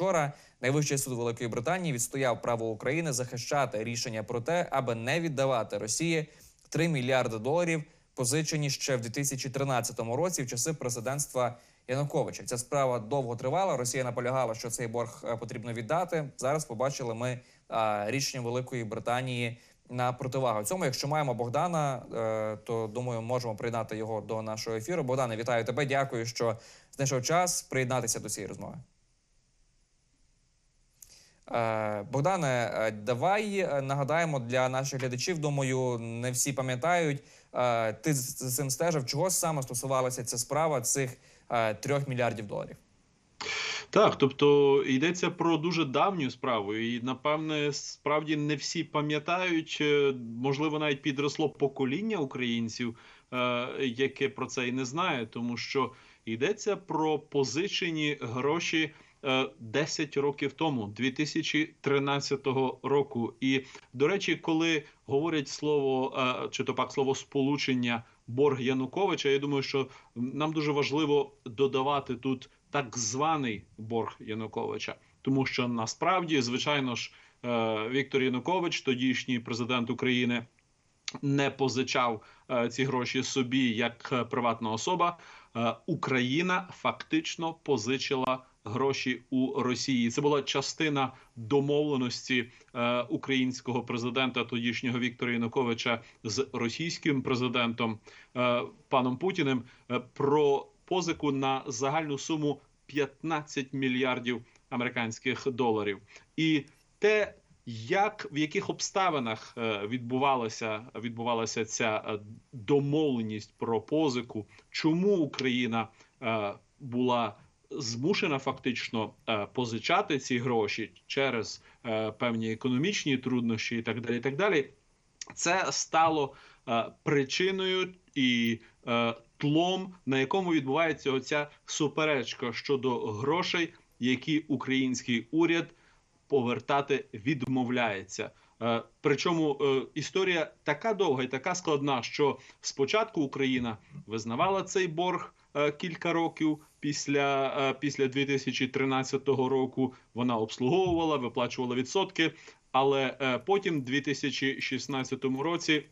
вчора найвищий суд Великої Британії відстояв право України захищати рішення про те, аби не віддавати Росії 3 мільярди доларів, позичені ще в 2013 році в часи президентства Януковича. Ця справа довго тривала. Росія наполягала, що цей борг е, потрібно віддати. Зараз побачили ми е, рішення Великої Британії на противагу цьому. Якщо маємо Богдана, е, то думаю, можемо приєднати його до нашого ефіру. Богдане, вітаю тебе. Дякую, що знайшов час приєднатися до цієї розмови. Е, Богдане, е, давай е, нагадаємо для наших глядачів. Думаю, не всі пам'ятають. Ти з цим стежив. Чого саме стосувалася ця справа цих трьох мільярдів доларів? Так, тобто йдеться про дуже давню справу, і напевне, справді не всі пам'ятають, можливо, навіть підросло покоління українців, яке про це і не знає, тому що йдеться про позичені гроші. Е, 10 років тому, 2013 року, і до речі, коли говорять слово е, чи то пак слово сполучення борг Януковича, я думаю, що нам дуже важливо додавати тут так званий борг Януковича, тому що насправді, звичайно ж, е, Віктор Янукович, тодішній президент України, не позичав е, ці гроші собі як е, приватна особа. Е, Україна фактично позичила гроші у Росії. Це була частина домовленості е, українського президента, тодішнього Віктора Януковича, з російським президентом е, паном Путіним е, про позику на загальну суму 15 мільярдів американських доларів. І те, як в яких обставинах е, відбувалася відбувалася ця е, домовленість про позику, чому Україна е, була змушена фактично е, позичати ці гроші через е, певні економічні труднощі, і так далі. І так далі, це стало е, причиною і тлом, на якому відбувається оця суперечка щодо грошей, які український уряд повертати відмовляється. Причому історія така довга і така складна, що спочатку Україна визнавала цей борг кілька років після, е, після 2013 року. Вона обслуговувала, виплачувала відсотки. Але е, потім, в 2016 році,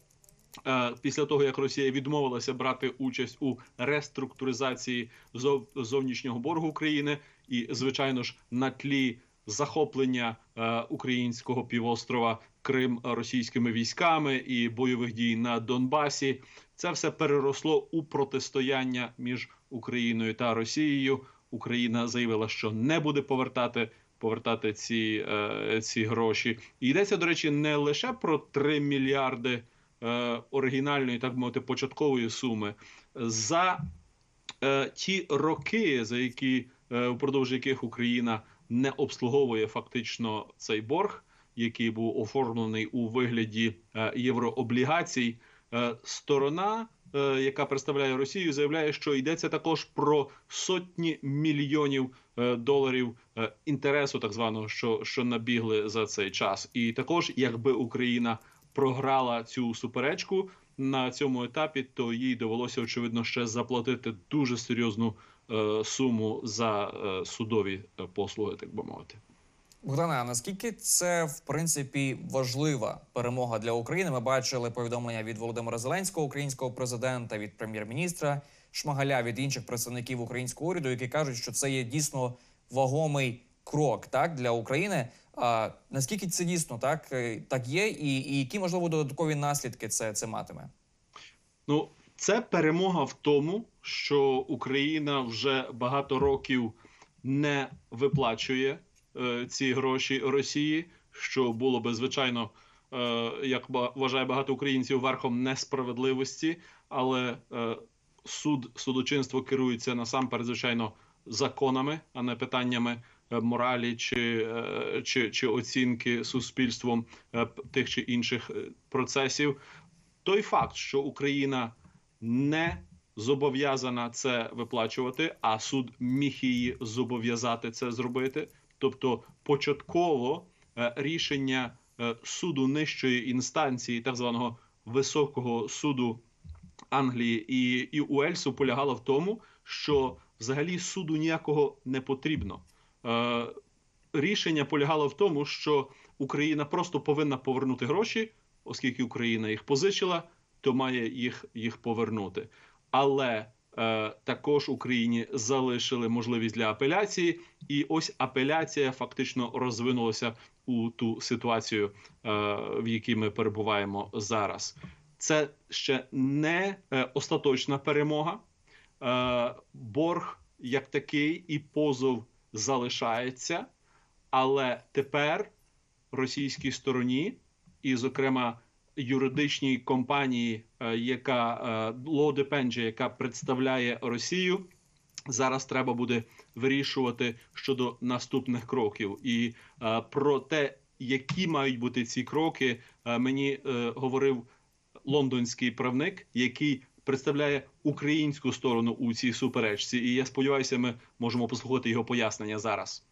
е, після того як Росія відмовилася брати участь у реструктуризації зов- зовнішнього боргу України, і звичайно ж на тлі захоплення е, українського півострова Крим російськими військами і бойових дій на Донбасі, це все переросло у протистояння між Україною та Росією. Україна заявила, що не буде повертати. Повертати ці, е, ці гроші і йдеться до речі, не лише про 3 мільярди е, оригінальної, так би мовити, початкової суми за е, ті роки, за які е, упродовж яких Україна не обслуговує фактично цей борг, який був оформлений у вигляді е, єврооблігацій. Е, сторона, е, яка представляє Росію, заявляє, що йдеться також про сотні мільйонів е, доларів інтересу, так званого, що, що набігли за цей час. І також, якби Україна програла цю суперечку на цьому етапі, то їй довелося очевидно ще заплатити дуже серйозну суму за судові послуги, так би мовити. Богдане, а наскільки це в принципі важлива перемога для України? Ми бачили повідомлення від Володимира Зеленського, українського президента, від прем'єр-міністра Шмагаля, від інших представників українського уряду, які кажуть, що це є дійсно вагомий крок так для України. А наскільки це дійсно так, е, так є, і, і які можливо додаткові наслідки це, це матиме? Ну, це перемога в тому, що Україна вже багато років не виплачує ці гроші Росії, що було би звичайно, е, як вважає багато українців, верхом несправедливості, але е, суд судочинство керується насамперед, звичайно, законами, а не питаннями е, моралі чи, е, чи, чи оцінки суспільством е, тих чи інших е, процесів. Той факт, що Україна не зобов'язана це виплачувати, а суд міг її зобов'язати це зробити. Тобто, початково е, рішення е, суду нижчої інстанції, так званого високого суду Англії і, і Уельсу, полягало в тому, що взагалі суду ніякого не потрібно. Е, рішення полягало в тому, що Україна просто повинна повернути гроші, оскільки Україна їх позичила, то має їх, їх повернути. Але також Україні залишили можливість для апеляції, і ось апеляція фактично розвинулася у ту ситуацію, е, в якій ми перебуваємо зараз. Це ще не е, остаточна перемога. Е, борг як такий і позов залишається, але тепер російській стороні, і, зокрема, юридичній компанії, е, яка е, Law Dependent, яка представляє Росію, зараз треба буде вирішувати щодо наступних кроків. І е, про те, які мають бути ці кроки, е, мені е, говорив лондонський правник, який представляє українську сторону у цій суперечці. І я сподіваюся, ми можемо послухати його пояснення зараз.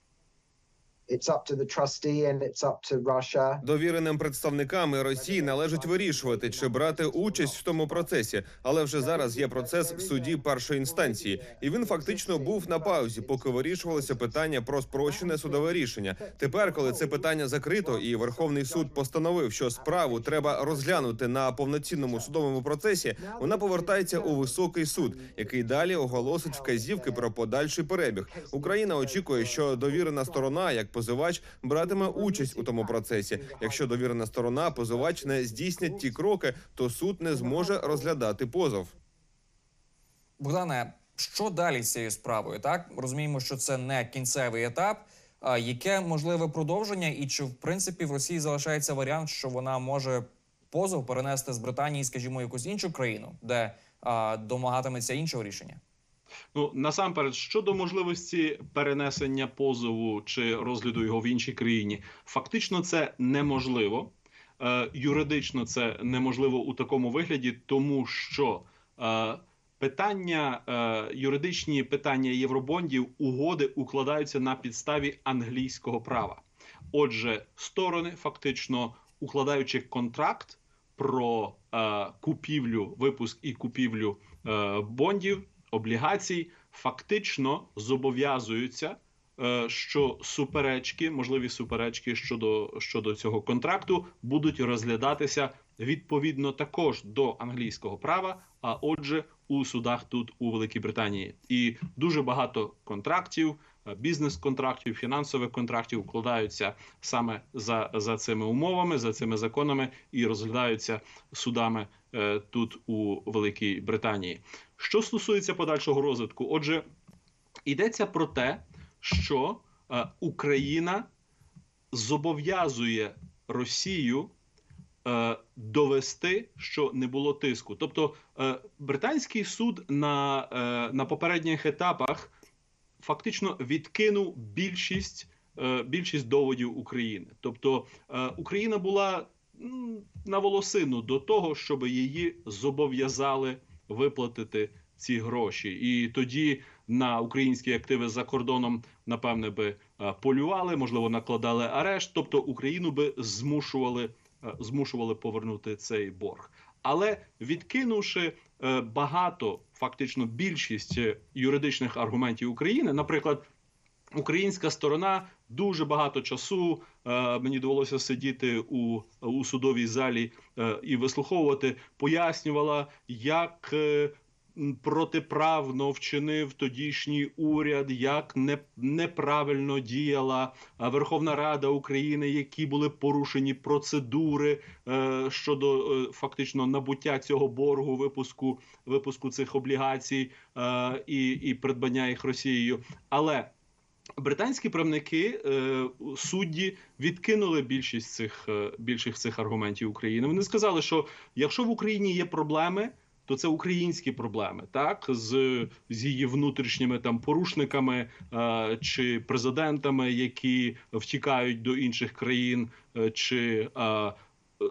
Довіреним представникам і Росії належить вирішувати, чи брати участь в тому процесі, але вже зараз є процес в суді першої інстанції, і він фактично був на паузі, поки вирішувалося питання про спрощене судове рішення. Тепер, коли це питання закрито, і Верховний суд постановив, що справу треба розглянути на повноцінному судовому процесі, вона повертається у високий суд, який далі оголосить вказівки про подальший перебіг. Україна очікує, що довірена сторона, як позивач, братиме участь у тому процесі. Якщо довірена сторона, позивач не здійснять ті кроки, то суд не зможе розглядати позов. Богдане, що далі з цією справою? Так розуміємо, що це не кінцевий етап. А яке можливе продовження, і чи в принципі в Росії залишається варіант, що вона може позов перенести з Британії, скажімо, якусь іншу країну, де а, домагатиметься іншого рішення? Ну насамперед, щодо можливості перенесення позову чи розгляду його в іншій країні, фактично це неможливо. Е, юридично це неможливо у такому вигляді, тому що е, питання е, юридичні питання євробондів угоди укладаються на підставі англійського права. Отже, сторони фактично укладаючи контракт про купівлю, випуск і купівлю бондів облігацій фактично зобов'язуються, е, що суперечки, можливі суперечки щодо, щодо цього контракту, будуть розглядатися відповідно також до англійського права. А отже, у судах тут у Великій Британії, і дуже багато контрактів, бізнес-контрактів, фінансових контрактів укладаються саме за, за цими умовами, за цими законами і розглядаються судами е, тут у Великій Британії. Що стосується подальшого розвитку, отже, йдеться про те, що е, Україна зобов'язує Росію е, довести, що не було тиску. Тобто, е, британський суд на, е, на попередніх етапах фактично відкинув більшість. е, Більшість доводів України, тобто е, Україна була на волосину до того, щоб її зобов'язали виплатити ці гроші, і тоді на українські активи за кордоном напевне би е, полювали, можливо, накладали арешт. Тобто Україну би змушували, змушували повернути цей борг. Але відкинувши багато, фактично більшість е, юридичних аргументів України, наприклад. Українська сторона дуже багато часу е, мені довелося сидіти у, у судовій залі е, і вислуховувати, пояснювала, як е, протиправно вчинив тодішній уряд, як не, неправильно діяла Верховна Рада України, які були порушені процедури е, щодо е, фактично набуття цього боргу, випуску випуску цих облігацій е, і, і придбання їх Росією. Але британські правники е, судді відкинули більшість цих е, більшість цих аргументів України. Вони сказали, що якщо в Україні є проблеми. То це українські проблеми, так з, з її внутрішніми там порушниками е, чи президентами, які втікають до інших країн, е, чи е,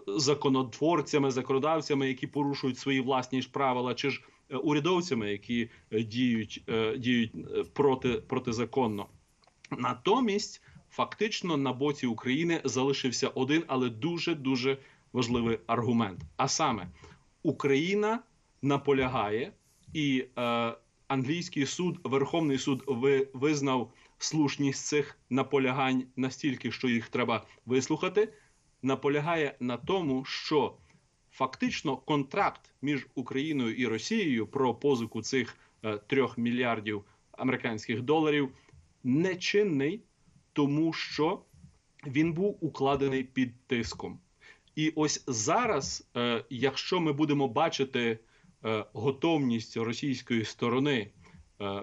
законотворцями, законодавцями, які порушують свої власні ж правила, чи ж е, урядовцями, які е, діють, е, діють е, проти протизаконно. Натомість, фактично, на боці України залишився один, але дуже дуже важливий аргумент. А саме, Україна наполягає, і е, англійський суд, Верховний суд, ви, визнав слушність цих наполягань настільки, що їх треба вислухати, наполягає на тому, що фактично контракт між Україною і Росією про позику цих е, трьох мільярдів американських доларів нечинний, тому що він був укладений під тиском. І ось зараз, е, якщо ми будемо бачити готовність російської сторони е,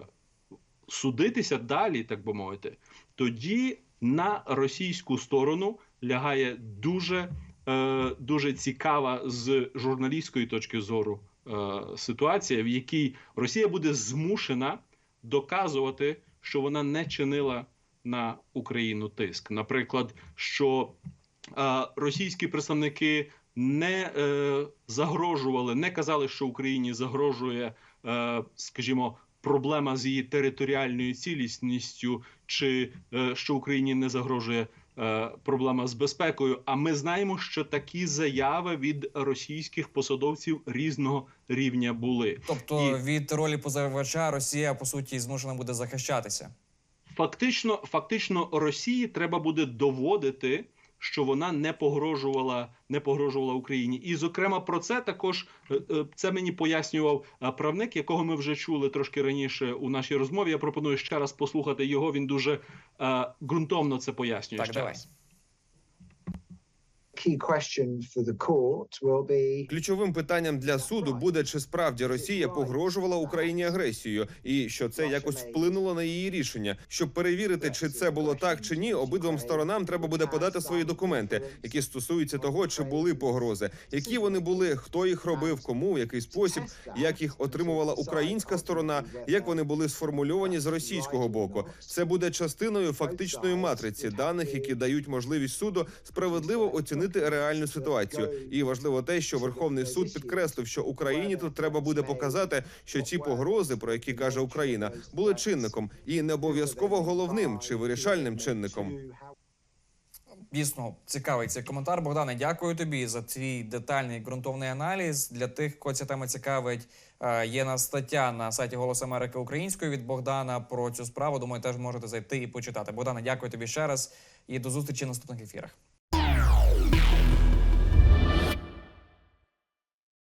судитися далі, так би мовити, тоді на російську сторону лягає дуже, е, дуже цікава з журналістської точки зору е, ситуація, в якій Росія буде змушена доказувати, що вона не чинила на Україну тиск. Наприклад, що е, російські представники не е, загрожували, не казали, що Україні загрожує, е, скажімо, проблема з її територіальною цілісністю, чи е, що Україні не загрожує е, проблема з безпекою. А ми знаємо, що такі заяви від російських посадовців різного рівня були. Тобто І- від ролі позивача Росія по суті змушена буде захищатися. Фактично, фактично, Росії треба буде доводити, що вона не погрожувала, не погрожувала Україні. І, зокрема, про це також е, е, це мені пояснював е, правник, якого ми вже чули трошки раніше у нашій розмові. Я пропоную ще раз послухати його. Він дуже ґрунтовно це пояснює. Так, ще давай. раз. Ключовим питанням для суду буде, чи справді Росія погрожувала Україні агресією, і що це якось вплинуло на її рішення. Щоб перевірити, чи це було так чи ні, обидвом сторонам треба буде подати свої документи, які стосуються того, чи були погрози, які вони були, хто їх робив, кому, в який спосіб, як їх отримувала українська сторона, як вони були сформульовані з російського боку. Це буде частиною фактичної матриці даних, які дають можливість суду справедливо оцінити реальну ситуацію. І важливо те, що Верховний суд підкреслив, що Україні тут треба буде показати, що ці погрози, про які каже Україна, були чинником і не обов'язково головним чи вирішальним чинником. Дійсно цікавий цей коментар. Богдане, дякую тобі за твій детальний ґрунтовний аналіз. Для тих, кого ця тема цікавить, е, є на стаття на сайті Голос Америки українською від Богдана про цю справу. Думаю, теж можете зайти і почитати. Богдане, дякую тобі ще раз і до зустрічі в наступних ефірах.